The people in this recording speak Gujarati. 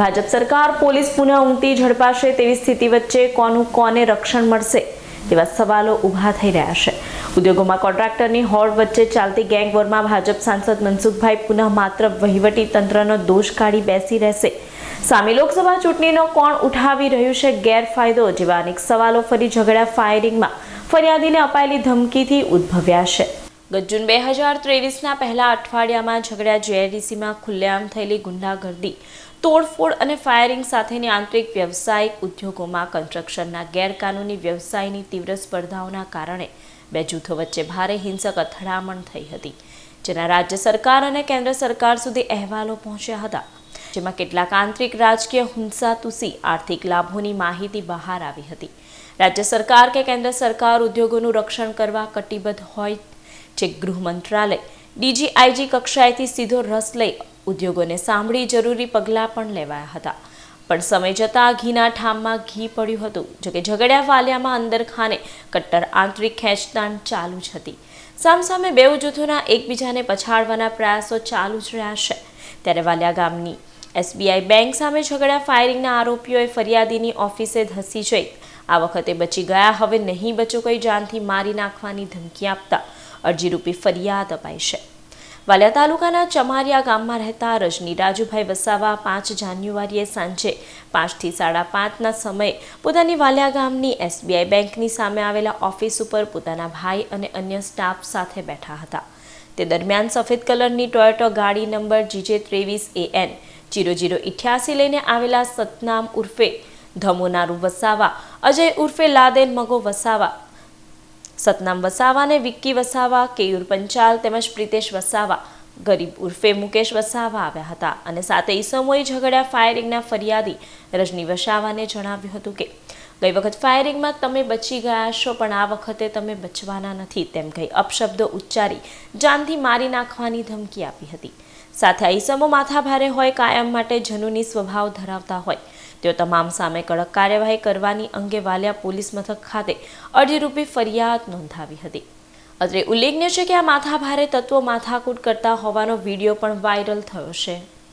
ભાજપ સરકાર પોલીસ પુનઃ ઉમટી ઝડપાશે તેવી સ્થિતિ વચ્ચે કોનું કોને રક્ષણ મળશે તેવા સવાલો ઊભા થઈ રહ્યા છે. ઉદ્યોગોમાં કોન્ટ્રાક્ટરની હોડ વચ્ચે ચાલતી ગેંગ વોરમાં ભાજપ સાંસદ મનસુખભાઈ પુનઃ માત્ર વહીવટી તંત્રનો દોષ કાઢી બેસી રહેશે. સામે લોકસભા ચૂંટણીનો કોણ ઉઠાવી રહ્યું છે ગેરફાયદો જેવા અનેક સવાલો ફરી ઝઘડા ફાયરિંગમાં ફરિયાદીને અપાયેલી ધમકીથી ઉદ્ભવ્યા છે. ગત બે હજાર ત્રેવીસના પહેલા અઠવાડિયામાં ઝઘડા જેઆઈડીસીમાં ખુલ્લેઆમ થયેલી ગુંડાગર્દી, તોડફોડ અને ફાયરિંગ સાથેની આંતરિક વ્યવસાયિક ઉદ્યોગોમાં કન્સ્ટ્રક્શનના ગેરકાનૂની વ્યવસાયની તીવ્ર સ્પર્ધાઓના કારણે બે જૂથો વચ્ચે ભારે હિંસક અથડામણ થઈ હતી, જેના રાજ્ય સરકાર અને કેન્દ્ર સરકાર સુધી અહેવાલો પહોંચ્યા હતા, જેમાં કેટલાક આંતરિક રાજકીય હિંસાતુસી આર્થિક લાભોની માહિતી બહાર આવી હતી. રાજ્ય સરકાર કે કેન્દ્ર સરકાર ઉદ્યોગોનું રક્ષણ કરવા કટિબદ્ધ હોય જે ગૃહ મંત્રાલય. ડીજીઆઈજી કક્ષાએથી સીધો રસ લઈ ઉદ્યોગોને સાંભળી જરૂરી પગલાં પણ લેવાયા હતા. પણ સમય જતાં ઘીના ઠામમાં ઘી પડ્યું હતું જોકે ઝઘડ્યા વાલિયામાં અંદર ખાને કટ્ટર આંતરિક ખેંચતાણ ચાલુ જ હતી. સામસામે બેઉ જૂથોના એકબીજાને પછાડવાના પ્રયાસો ચાલુ જ રહ્યા છે. ત્યારે વાલિયા ગામની એસબીઆઈ બેંક સામે ઝઘડા ફાયરિંગના આરોપીઓએ ફરિયાદીની ઓફિસે ધસી જઈ. આ વખતે બચી ગયા, હવે નહીં બચો કોઈ જાનથી મારી નાખવાની ધમકી આપતા અરજીરૂપી ફરિયાદ અપાઈ છે. વાલિયા તાલુકાના ચમારિયા ગામમાં રહેતા રજની રાજુભાઈ વસાવા પાંચ જાન્યુઆરીએ સાંજે પાંચથી સાડા પાંચના સમયે પોતાની વાલિયા ગામની એસબીઆઈ બેંકની સામે આવેલા ઓફિસ ઉપર પોતાના ભાઈ અને અન્ય સ્ટાફ સાથે બેઠા હતા. તે દરમિયાન સફેદ કલરની ટોયોટો ગાડી નંબર જીજે ત્રેવીસ એ એન જીરો જીરો ઇઠ્યાસી લઈને આવેલા સતનામ ઉર્ફે ધમોનારુ વસાવા, અજય ઉર્ફે લાદેન મગો વસાવા સતનામ વસાવા અને વિક્કી વસાવા, કેયુર પંચાલ તેમજ પ્રિતેશ વસાવા, ગરીબ ઉર્ફે મુકેશ વસાવા આવ્યા હતા અને સાથે ઈસમોએ ઝઘડ્યા ફાયરિંગના ફરિયાદી રજની વસાવાને જણાવ્યું હતું કે, ગઈ વખત ફાયરિંગમાં તમે બચી ગયા છો, પણ આ વખતે તમે બચવાના નથી તેમ કહી અપશબ્દો ઉચ્ચારી જાનથી મારી નાખવાની ધમકી આપી હતી. સાથે આ ઈસમો માથાભારે હોય, કાયમ માટે જનુની સ્વભાવ ધરાવતા હોય તેઓ તમામ સામે કડક કાર્યવાહી કરવાની અંગે વાલિયા પોલીસ મથક ખાતે અરજીરૂપી ફરિયાદ નોંધાવી હતી. અત્રે ઉલ્લેખનીય છે કે આ માથાભારે તત્વો માથાકૂટ કરતા હોવાનો વીડિયો પણ વાયરલ થયો છે.